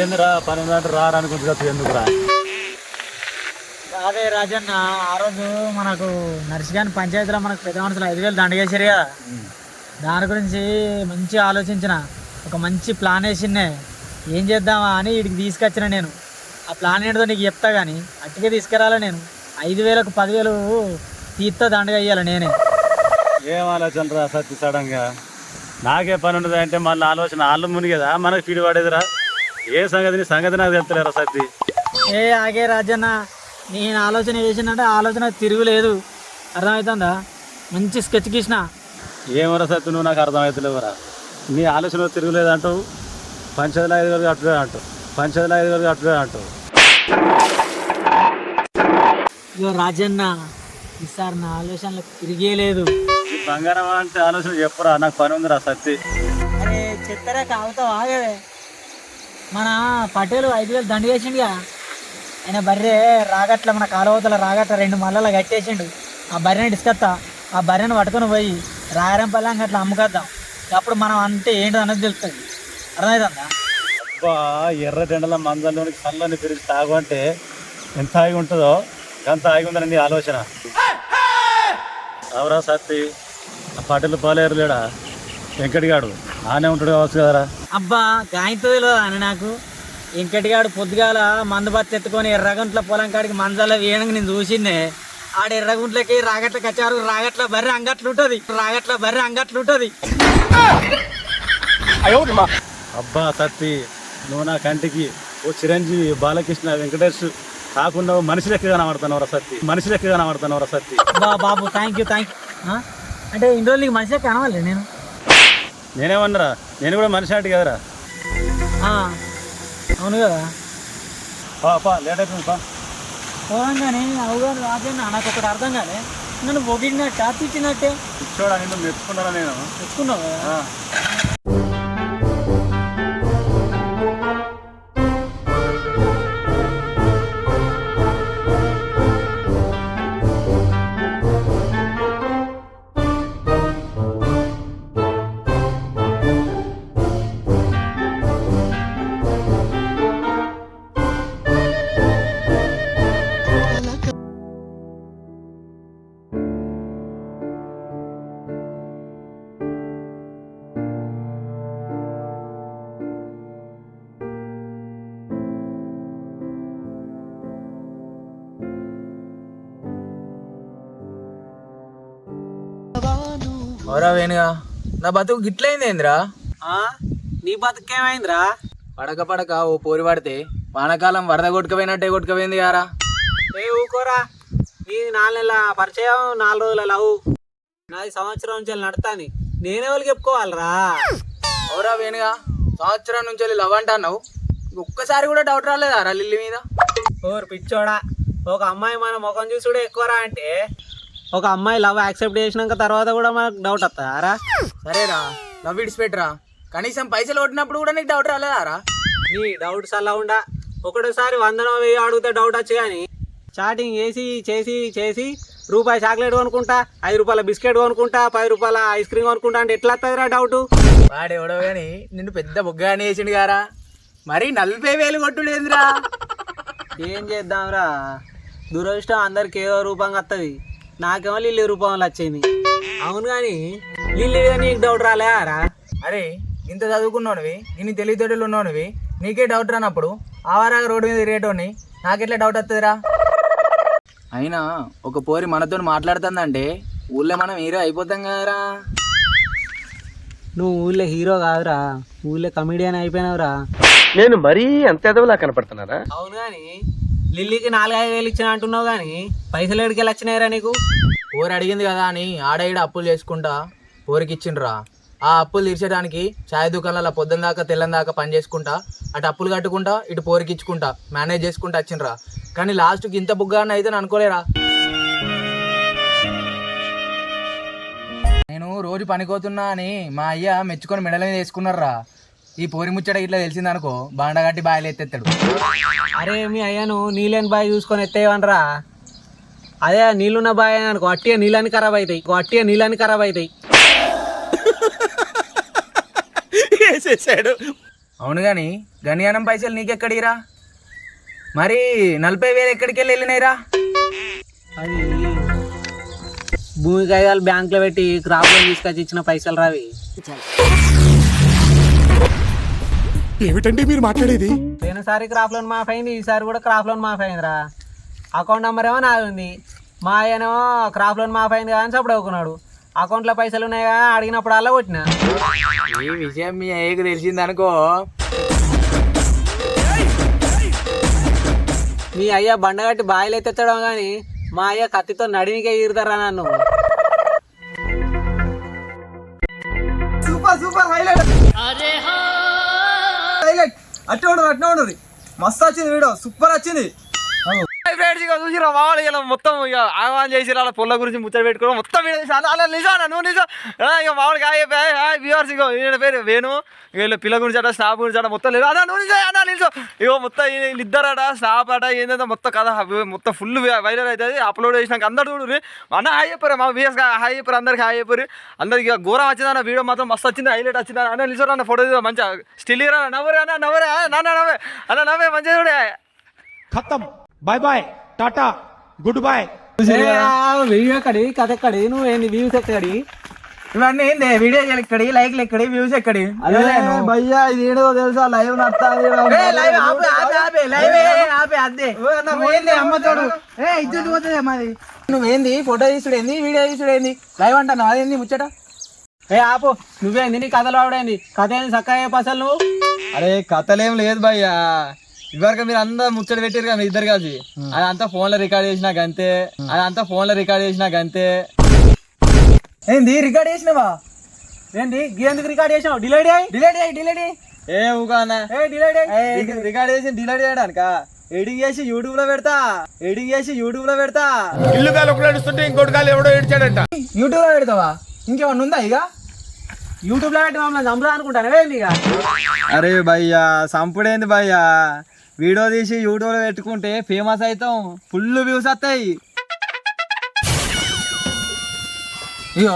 ఏందిరా పని ఉందంటే రారా అనుకుంటుంది ఎందుకురా? అదే రాజన్న ఆ రోజు మనకు నర్సిగాని పంచాయతీలో మనకు పెద్ద మనుషులు ఐదు వేలు దండగేసారు కదా. దాని గురించి మంచి ఆలోచించిన ఒక మంచి ప్లాన్ వేసిండే. ఏం చేద్దామా అని వీడికి తీసుకొచ్చిన నేను. ఆ ప్లాన్ ఏంటో నీకు చెప్తా కానీ అట్టిగా తీసుకురాలే నేను. ఐదు వేలకు పదివేలు తీస్తా దండగా ఇయ్యాలి నేనే. ఏం ఆలోచన రా సత్తి సడన్గా నాకే పని ఉండదు అంటే మళ్ళీ ఆలోచన వాళ్ళు మునిగేదా? మనకు ఫీడ్ పడేదిరా ఏ సంగతి నీ సంగతి నాకు తెలుతలేరా సత్తి? ఏ ఆగే రాజన్న నేను ఆలోచన చేసినంటే ఆలోచన తిరుగులేదు. అర్థమవుతుందా? మంచి స్కెచ్ గీసిన. ఏమరా సత్తి నువ్వు నాకు అర్థమవుతలేవురా. నీ ఆలోచన తిరుగులేదు అంటావు. పంచదల ఐదు వరకు అట్టుడే అంటావు. పంచదల ఐదు వరకు అట్టుడే అంటావు. ఇగో రాజన్న ఈసారి నా ఆలోచనలు తిరిగే లేదు బంగారం అంటే ఆలోచన చెప్పురా నాకు పని ఉందిరా సత్తి. అరే చెత్తరా కావుతావు ఆగవే. మన పటేలు ఐదు వేలు దండ వేసిండుగా. ఆయన బర్రె రాగట్ల మన కాలువతల రాగట్ల రెండు మల్లలు కట్టేసిండు. ఆ బర్రెని డిస్కత్తా ఆ బర్రెని పట్టుకొని పోయి రాయరం పల్లెం అట్లా అమ్ముకొద్దాం. అప్పుడు మనం అంటే ఏంటో అన్నది తెలుస్తుంది. అర్థమవుతుందా అబ్బా ఎర్ర టెండల మందల్లోనికి చల్లని పిలిచి తాగు అంటే ఎంత ఆగి ఉంటుందో ఎంత ఆగి ఉందని ఆలోచన అవరా సత్తి ఆ పటేలు పాలేరు లేడా వెంకటిగాడు. ఆనే ఉంటాడు కావచ్చు కదరా. అబ్బా గాయంతో తెలియదు అని నాకు? ఇంకటిగాడు పొద్దుగాల మందు ఎత్తుకొని ఎర్రగుంట్ల పొలం కాడికి మంచాల వేయడానికి నేను చూసిందే. ఆడ ఎర్రగుంట్లకి రాగట్లకి వచ్చారు రాగట్ల బర్రె అంగట్లు ఉంటుంది. రాగట్ల బర్రె అంగట్లు ఉంటుంది. అబ్బా సత్తి నువ్వు నా కంటికి ఓ చిరంజీవి బాలకృష్ణ వెంకటేష్ కాకుండా మనిషి లెక్క కనబడుతున్నావురా సత్తి. మనిషి లెక్క కనబడుతున్నావురా సత్తి. బాబు థ్యాంక్ యూ థ్యాంక్ యూ అంటే ఇన్ని రోజులు నీకు మంచిగా కనవాలి నేను. నేనేమన్నారా? నేను కూడా మనిషి అంటే కదరా. అవును కదా. పా లేట్ అయిపోయింది పా. పోగానే అవుగారు రాజన్న నాకు ఒకటి అర్థం కాలే. నన్ను పొగిడినట్ట తిట్టినట్టే? ఇచ్చోడా నిన్ను మెచ్చుకున్నారా నేను? తెచ్చుకున్నావు వేణుగా నా బతుకు గిట్లయింది ఏందిరా ఆ, నీ బతుకేమైందిరా? పడక పడక ఓ పోరి పడితే వానకాలం వరద కొట్టుకపోయినట్టే కొట్టుకపోయింది గారా. ఏ ఊకోరా? నీ నాలుగు నెలల పరిచయం నాలుగు రోజుల లవ్. నాది సంవత్సరం నుంచి నడుతాని నేనే వాళ్ళకి చెప్పుకోవాలరా. అవరా వేణుగా సంవత్సరం నుంచి వెళ్ళి లవ్ అంటున్నావు? ఒక్కసారి కూడా డౌట్ రాలేదారా లిల్లీ మీద? ఓరు పిచ్చోడా ఒక అమ్మాయి మన ముఖం చూసుడే ఎక్కువరా అంటే? ఒక అమ్మాయి లవ్ యాక్సెప్ట్ చేసినాక తర్వాత కూడా మనకు డౌట్ వస్తుందారా సరేరా లవ్ ఇడిచిపెట్టరా కనీసం పైసలు కొట్టినప్పుడు కూడా నీకు డౌట్ రాలేదారా? నీ డౌట్స్ అలా ఉండా. ఒకటోసారి వందనో వెయ్యి అడిగితే డౌట్ వచ్చు కానీ చాటింగ్ చేసి చేసి చేసి రూపాయి చాక్లెట్ కొనుక్కుంటా ఐదు రూపాయల బిస్కెట్ కొనుక్కుంటా పది రూపాయల ఐస్ క్రీమ్ కొనుక్కుంటా అంటే ఎట్లా వస్తుందిరా డౌట్ వాడెవడో కానీ నిన్ను పెద్ద బొగ్గాని వేసిండు గారా. మరి నలభై వేలు కొట్టుడేందిరా ఏం చేద్దాంరా? దురదృష్టం అందరికి ఏదో రూపంగా వస్తుంది నాకేమో లిల్లీ రూపంలో వచ్చింది. అవును కానీ లిల్లీ నీకు డౌట్ రాలేరా అరే ఇంత చదువుకున్నావునివి ఇన్ని తెలివితేటలు ఉన్నావునివి నీకే డౌట్ రానప్పుడు ఆవారాగా రోడ్డు మీద తిరిగేటోని నాకెట్లా డౌట్ వస్తుందిరా అయినా ఒక పోరి మనతో మాట్లాడుతుందంటే ఊళ్ళో మనం హీరో అయిపోతాం కదరా. నువ్వు ఊళ్ళో హీరో కాదురా ఊళ్ళో కమిడియన్ అయిపోయినావురా. నేను మరీ అంత ఎదవలా కనపడుతున్నారా? అవును కానీ లిల్లీకి నాలుగైదు వేలు ఇచ్చిన అంటున్నావు కానీ పైసలు ఎడికి వచ్చినాయిరా నీకు? ఊరు అడిగింది కదా అని ఆడ ఈడ అప్పులు చేసుకుంటా ఊరికి ఇచ్చిండ్రా. ఆ అప్పులు తీర్చడానికి చాయ్ దుకాణాల పొద్దున దాకా తెల్లని దాకా పని చేసుకుంటా అటు అప్పులు కట్టుకుంటా ఇటు పోరికిచ్చుకుంటా మేనేజ్ చేసుకుంటా వచ్చిండ్రా. కానీ లాస్ట్కి ఇంత బుగ్గా అయితే అనుకోలేరా? నేను రోజు పనికోతున్నా అని మా అయ్య మెచ్చుకొని మెడల మీద వేసుకున్నారా ఈ పోరి ముచ్చట ఇట్లా తెలిసిందనుకో బాండ కట్టి బాయలు ఎత్తెత్తాడు. అరే మీ అయ్యను నీళ్ళని బాయ్ చూసుకొని ఎత్తేయవనరా. అదే నీళ్ళున్న బాయ్ అనుకో అట్టిగా నీళ్ళని ఖరాబ్ అవుతాయి అట్టిగా నీళ్ళని ఖరాబ్ అవుతాయి వేసేసాడు. అవును గాని గనియానం పైసలు నీకెక్కడిరా? మరి నలభై వేలు ఎక్కడికి వెళ్ళి వెళ్ళినాయిరా? అది భూమి కాగితాలు బ్యాంకులో పెట్టి క్రాప్ లోన్ తీసుకొచ్చి ఇచ్చిన పైసలు రావి. ఏమిటండి మీరు మాట్లాడేది? పోయినసారి క్రాప్ లోన్ మాఫ్ అయింది ఈసారి కూడా క్రాప్ లోన్ మాఫ్ అయిందిరా. అకౌంట్ నెంబర్ ఏమో నాది ఉంది. మా ఆయనేమో క్రాప్ లోన్ మాఫ్ అయింది కానీ సప్పుడు అవుకున్నాడు. అకౌంట్లో పైసలు ఉన్నాయి కానీ అడిగినప్పుడు అలా కొట్టిన. ఈ విషయం మీ అయ్యకు తెలిసిందనుకో. మీ అయ్య బండగట్టి బాయిలు ఎత్తెత్తడం కానీ మా అయ్య కత్తితో నడినికే ఈరుతారా నన్ను? సూపర్ సూపర్ హైలైట్ హైలైట్ అట్టే ఉండదు అట్నే ఉండదు మస్తు వచ్చింది వీడియో సూపర్ వచ్చింది. ఫ్రెండ్స్ ఇక చూసిరా మావాళ్ళు ఇలా మొత్తం ఇక ఆహ్వానం చేసి అలా పొల్ల గురించి ముచ్చట పెట్టుకోవడం మొత్తం వీడియో అలా నిజానా నువ్వు నిజం. ఇక మామూలుగా అయిపోయి వ్యూవర్స్ ఇగో ఈయన పేరు వేణు. వీళ్ళ పిల్ల గురించి అట స్నాప్ గురించి అట మొత్తం లేదు. అన్నా నువ్వు నిజం అన్నా నిజం. ఇగో మొత్తం వీళ్ళు ఇద్దరట అట ఏంటంటే మొత్తం కథ మొత్తం ఫుల్ వైరల్ అవుతుంది అప్లోడ్ చేసినాక అందరు చూడు అన్న హాయ్ చెప్పారు మా విఎస్ హాయ్ చెప్పారు అందరికి హాయ్ చెప్పారు. అందరికి ఇక ఘోరం వచ్చింది అన్న వీడియో మాత్రం మస్తు వచ్చింది హైలైట్ వచ్చింది. అన్న నిజం అన్న ఫోటో తీద్దాం మంచిగా. స్టిల్ నవ్వరే అన్న నవ్వరే నాన్న నవ్వే. అన్న నవ్వే మంచిగా చూడే. ఖతం. Bye bye tata goodbye video ఎక్కడి? కథ ఎక్కడి? నువ్వు ఏంది? వ్యూస్ ఎక్కడి? ఇవన్నీ ఏంది? వీడియో ఎక్కడి? లైక్లు ఎక్కడి? వ్యూస్ ఎక్కడి? అదే భయ్యా ఇది ఏడో తెలుసా? లైవ్ నత్తాది నువ్వేంది ఫోటో తీసుడేంది వీడియో తీసుడేంది లైవ్ అంటాను అదేంది ముచ్చట? ఏ ఆపు. నువ్వేంది? నీ కథలు ఆవిడేంది? కథ ఏంది? చక్కగా చెప్పు అసలు నువ్వు అరే కథలేం లేదు భయ్యా. ఇవరకు మీరు అందరు ముచ్చట పెట్టారు కదా మీ ఇద్దరు కలిసి. అదంతా ఫోన్లో రికార్డ్ చేసినాక అంతే అదంతా ఫోన్లో రికార్డ్ చేసినాక అంతే ఏంది రికార్డ్ చేసినావా? ఏంది గీ ఎందుకు రికార్డ్ చేసావు డిలేట్ అయ్యి డిలేట్ అయ్యి డిలేట్ అయ్యి ఏ ఊగానా? ఏ డిలేట్ అయ్యి రికార్డ్ చేసి డిలీట్ చేయడానిక? ఎడిటింగ్ చేసి యూట్యూబ్లో పెడతా. ఎడిటింగ్ చేసి యూట్యూబ్లో పెడతా. ఇల్లు గాలి ఒకడు ఏడుస్తుంటే ఇంకోటి గాలి ఎవడో ఏడ్చాడంట. యూట్యూబ్లో పెడతావా? ఇంకేమన్నా ఉందా ఇక? యూట్యూబ్లో పెట్టి మమ్మల్ని చంపుదా అనుకుంటాను? ఇక? అరే భయ్యా సంపుడేంది భయ్యా? వీడియో తీసి యూట్యూబ్లో పెట్టుకుంటే ఫేమస్ అవుతాం. ఫుల్ వ్యూస్ వస్తాయి. ఇగో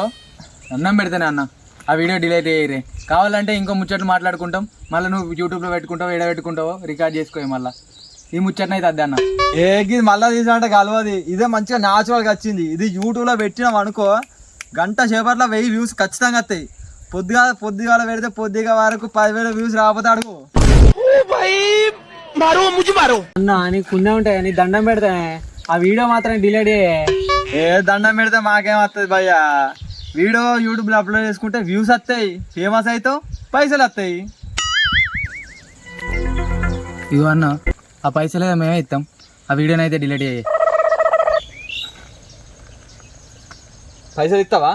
అన్నం పెడతానే అన్న. ఆ వీడియో డిలీట్ అయ్యి కావాలంటే ఇంకో ముచ్చట్లు మాట్లాడుకుంటాం. మళ్ళీ నువ్వు యూట్యూబ్లో పెట్టుకుంటావు ఎడ పెట్టుకుంటావో రికార్డ్ చేసుకో మళ్ళీ. ఈ ముచ్చట్ని అయితే అద్దే అన్న. ఏ ఇది మళ్ళా తీసినట్టే కలవది. ఇదే మంచిగా న్యాచురల్గా వచ్చింది. ఇది యూట్యూబ్లో పెట్టినాం అనుకో గంట సేపట్లో వెయ్యి వ్యూస్ ఖచ్చితంగా వస్తాయి. పొద్దుగా పొద్దుగాల పెడితే పొద్దుగా వరకు పదివేల వ్యూస్ రాకపోతే అడుగు. అన్న నీకు పుణ్యం ఉంటాయి? నీ దండం పెడతా ఆ వీడియో మాత్రం డిలేట్ ఏ దండం పెడితే మాకేం వస్తుంది భయ్యా? వీడియో యూట్యూబ్లో అప్లోడ్ చేసుకుంటే వ్యూస్ వస్తాయి ఫేమస్ అవుతావు పైసలు వస్తాయి ఇగో అన్న ఆ పైసలు మేమే ఇస్తాం ఆ వీడియోని అయితే డిలీట్ అయ్యి పైసలు ఇస్తావా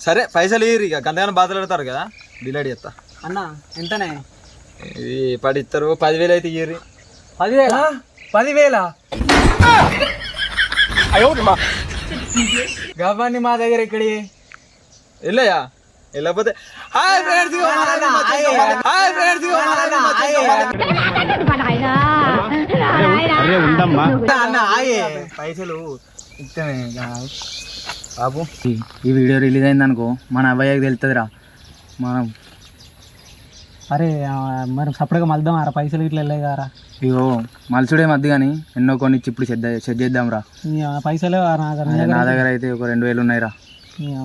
సరే పైసలు ఇయ్యరు ఇక. గంతగానో బాధలు పెడతారు కదా. డిలీట్ చేస్తా అన్న ఎంతనే? ఇది పది ఇస్తారు పదివేలు అయితే ఇయ్యరు పదివేల? పదివేల? గవ్వని మా. దగ్గర ఇక్కడి వెళ్ళయా వెళ్ళకపోతే హాయ్ ఫ్రెండ్స్ హాయ్ ఫ్రెండ్స్ అన్న ఆయే. పైసలు ఇస్తామే బాబు ఈ- వీడియో రిలీజ్ అయింది అనుకో మన అబ్బాయికి తెలుస్తుందిరా మనం అరే మరి సపరేట్గా మళ్దాం ఆరా పైసలు ఇట్లా వెళ్ళాయి కారా ఇగో మలుసుడే మధ్య కానీ ఎన్నో కొన్ని ఇచ్చి ఇప్పుడు సెట్ సెట్ చేద్దాం రా. ఈ, ఆ, పైసలే నా దగ్గర నా దగ్గర అయితే. ఒక రెండు వేలు ఉన్నాయిరా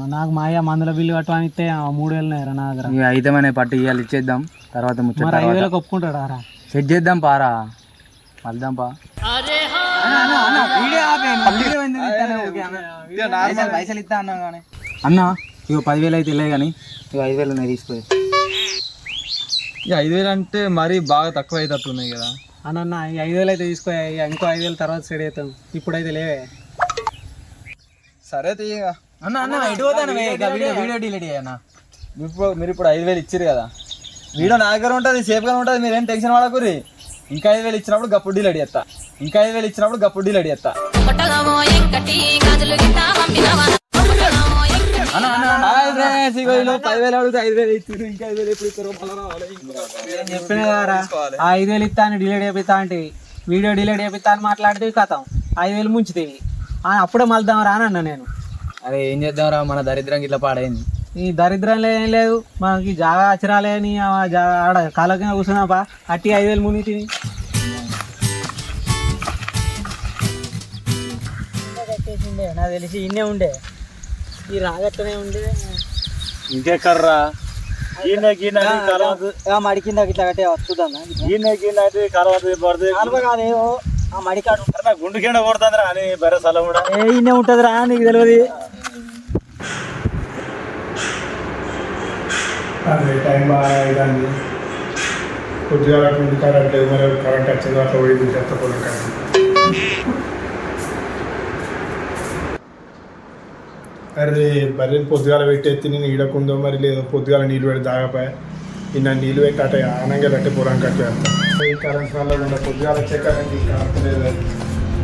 నాకు మా అయ్య మందుల బిల్లు కట్టమని ఇస్తే మూడు వేలు ఉన్నాయిరా నా దగ్గర. ఇక అయితే మన పట్టు ఇవ్వాలి ఇచ్చేద్దాం. తర్వాత ముచ్చట ఐదు తర్వాత. వేలకు ఒప్పుకుంటాడా రా? సెట్ చేద్దాం పారా మళ్దాం పా. అన్నా ఇగో పదివేలు అయితే వెళ్ళాయి కానీ ఇక ఐదు వేలు ఉన్నాయి తీసుకో. ఇక ఐదు వేలు అంటే మరీ బాగా తక్కువ అవుతున్నాయి కదా. అన్న ఈ ఐదు వేలు అయితే తీసుకో ఇక ఇంకో ఐదు వేలు తర్వాత సెట్ అవుతాం ఇప్పుడైతే లేవే. సరే తీయగా అన్న అన్న పోతాను వీడియో డిలీట్ అయ్యన్నా మీరు ఇప్పుడు మీరు ఇప్పుడు ఐదు వేలు ఇచ్చారు కదా. వీడియో నా దగ్గర ఉంటుంది సేఫ్గా ఉంటుంది మీరేం టెన్షన్ పడకూరి ఇంకా ఐదు వేలు ఇచ్చినప్పుడు గప్పుడు డీల్ అడిగేస్తా ఇంకా ఐదు వేలు ఇచ్చినప్పుడు గప్పుడు డీల్ అడిగేస్తా కొట్టగామో ఎంకటి గాజులు గిట్ట పంపినవా? పదివేలు అడిగితే ఐదు వేలు ఇచ్చారు ఇంకా ఐదు వేలు ఎప్పుడు ఇస్తారో మళ్ళా రావాలి. నేను చెప్పిన కదరా ఆ ఐదు వేలు ఇస్తా అని డిలేట్ చేపిస్తా అంటే వీడియో డిలేట్ చేపిస్తా అని మాట్లాడితే కథం. ఐదు వేలు ముంచుతేవి అప్పుడే మళ్దాం రా అని అన్నా నేను. అరే ఏం చేద్దాంరా మన దరిద్రం ఇట్లా పాడైంది. ఈ దరిద్రం ఏం లేదు. మనకి జాగా అచరాలే అని ఆడ కాలకి కూర్చున్నాపా అట్టి ఐదు వేలు ముని తిని నాకు తెలిసి ఇన్నే ఉండే. ఈ ఇంకెక్కర్రా ఈయన గీన ఆ మడి కింద ఇట్లా కట్టే ఈయన గీన అయితే కలవదు పడుతుంది కాలువ కాదే ఓ ఆ మడికాడు గుండు కింద కొడుతుందిరా అని బరే స్థలం కూడా. ఏ ఇన్నే ఉంటుందిరా నీకు తెలియదు అదే టైం బాగా అవుతుంది కొద్దిగా కరెంట్ మరి కరెంట్ వచ్చింది అట్లా పోయింది చెత్త పొలం కరెంట్ అరే బర్రెని పొద్దుగాల పెట్టేస్తే నేను ఈడకుందో మరి లేదో పొద్దుగాల నీళ్ళు పెట్టి తాగపోయా నిన్న నీళ్ళు పెట్టి అట్ట ఆనంగా కట్టి పొలం కట్టే ఈ కరెంట్ వల్ల ఉండే పొద్దుగాల వచ్చే కరెంట్ ఇంకా లేదు.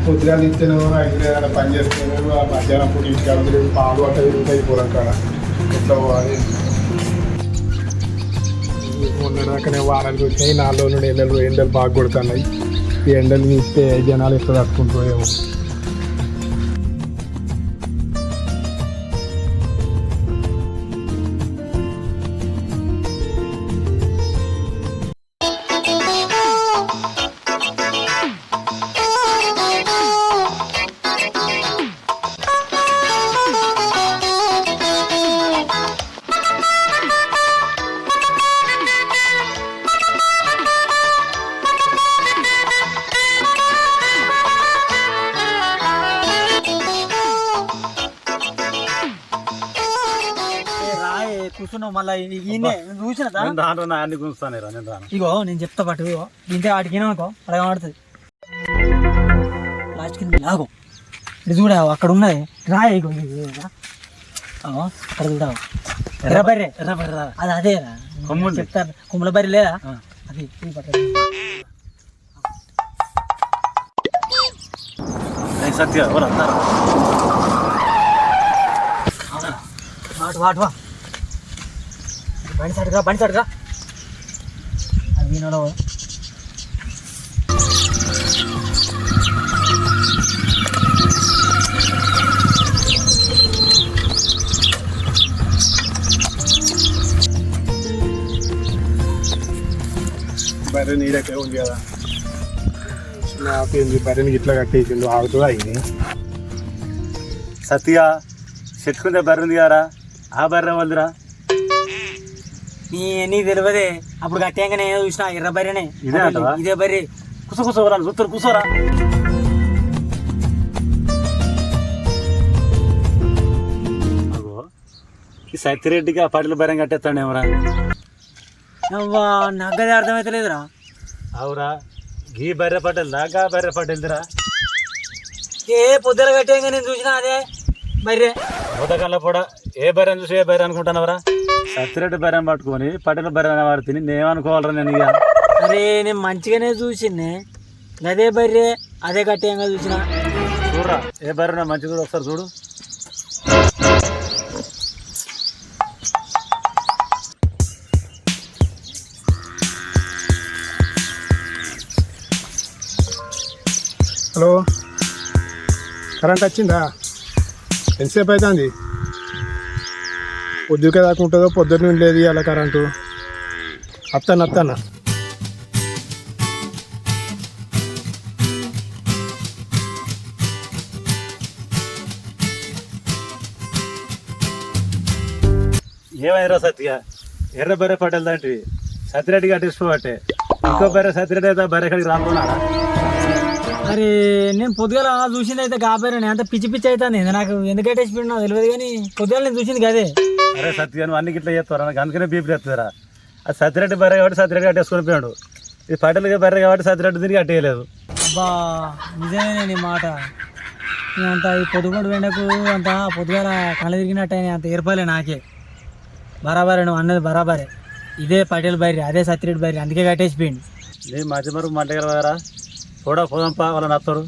పొద్దుగాల ఇస్తేనే ఐదు పని చేస్తేనే ఆ మధ్యాహ్నం పూట ఇంటికి అందరూ పాలు అట్ట తిరుగుతాయి పొలం కాడ. ఎట్లా పోవాలి? మొన్నదాకానే వారానికి వచ్చినాయి నాలుగు నుండి ఎండలు ఎండలు బాగా కొడుతున్నాయి. ఈ ఎండలు ఇస్తే జనాలు ఎట్లా తట్టుకుంటారు ఏమో. మళ్ళీ ఈయనే చూసిన నేను రాను నా అన్ని రా నేను రాను. ఇగో నేను చెప్తా పాటు ఇగో ఇంతే వాటికి అనుకో అడగ పడుతుంది లాస్ట్ కింద లాగో. ఇది చూడ అక్కడ ఉన్నది. రాయ ఇగో రా. అక్కడ చూడవు ఎర్ర బర్రె. ఎర్ర బర్రె అది అదే రా. చెప్తారు. కొమ్ముల బర్రె లేదా? అది సత్య ఎవరు అంటారు? వాటు వాటు వా. బండి సడుగా బండి సడుగా అది వినోడు బర్రె నీడకే ఉంది కదా. నాకేంది బర్రెని ఇట్లా కట్టేసిండు ఆగుతుందా ఇది? సత్య చెట్టుకుందే బర్రె ఉంది కదా ఆ బర్రె వద్దురా నీ నీ తెలియదే. అప్పుడు కట్టాకనే చూసిన ఎర్ర బర్రెనే. ఇదే బర్రె. కుస కుసోరా చూస్తారు కూసోరా. ఈ సత్యరెడ్డికి ఆ పట్ల బర్రెం కట్టేస్తాడు ఏమరా అవ్వా అర్థమైతే లేదురా అవురా గీ బర్రె పట్టెల్దా గా బర్రె పట్టెల్దిరా ఏ పొద్దున కట్టాక నేను చూసిన అదే బర్రె. భూతకాల కూడా ఏ బర్రెని చూసి ఏ బర్రె అనుకుంటున్నావురా? సత్యరెడ్డి బర్రెం పట్టుకొని పట్టెల బర్రె వాడు తిని నేనేమనుకోవాలరా నేను ఇక? అరే నేను మంచిగానే చూసిందే. అదే బర్రె అదే కట్టాక చూసిన. చూడరా ఏ బర్రె మంచి కూడా ఒకసారి చూడు. హలో. కరెంట్ వచ్చిందా? ఎంతసేపు అవుతుంది? పొద్దుకే దాకా ఉంటుందో పొద్దున్న లేదు అలా కరెంటు. అత్తన్న అత్తన్న ఏమైందిరా సత్య ఎర్ర బర్రె దాంటివి. సత్యరెడ్డి కట్టించుకోబట్టే ఇంకో బర్రె సత్యరెడ్డి అయితే ఆ బర్రె కడికి రానుకున్నాడా అరే నేను పొద్దుగాల చూసింది అయితే కాబోరే అంత పిచ్చి పిచ్చి అవుతుంది. నాకు ఎందుకు అటేసిపోయినా నాకు తెలియదు కానీ పొద్దుగాల నేను చూసింది కదే అరే సత్య నువ్వు అన్ని గిట్ల చేస్తారా నాకు అందుకనే బీపీ తెస్తుందిరా అది సత్యరెడ్డి బర్రె కాబట్టి సత్యరెడ్డి కట్టేసుకొని పోయాడు ఇది పట్టెలకి బర్రె కాబట్టి సత్యరెడ్డి తిరిగి కట్టేయలేదు. అబ్బా నిజమే నీ మాట. అంత ఈ పొద్దుగోడు వెండకు అంత పొద్దుగాల కళ్ళ తిరిగినట్టు అయినాయి, అంత ఏర్పలే నాకే. బరాబరే నువ్వు అన్నది బరాబరే. ఇదే పటేల్ బైరి అదే సత్యరెడ్డి బైరి అందుకే కట్టేసిపోయింది నీ మధ్య మరుగు మంట కదా కూడా పోదాంపా వాళ్ళని వస్తారు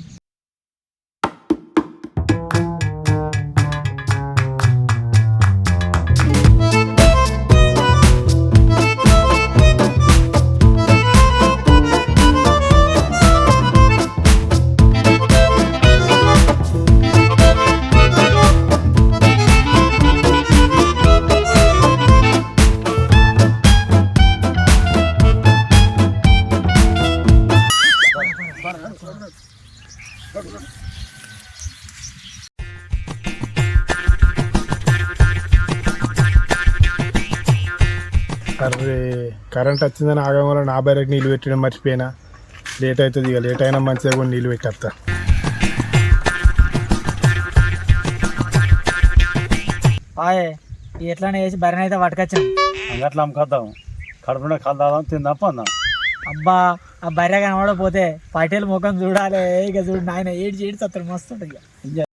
అరే కరెంట్ వచ్చిందని ఆగడం వల్ల నా బైరకి నీళ్ళు పెట్టడం మర్చిపోయినా. లేట్ అవుతుంది ఇక లేట్ అయినా మంచిగా కూడా నీళ్ళు పెట్టేస్తా. ఎట్లానే వేసి బరిని అయితే పట్టుకొచ్చాం అంగట్లో అమ్ముకొద్దాం. కడుపునే కలదాం తిందాం పొందాం అబ్బా ఆ బర్రె కనబడపోతే పటేల్ ముఖం చూడాలి ఇక చూడు నాయన ఏడ్చి ఏడ్చి అతను మస్తు ఉంటుంది ఇక.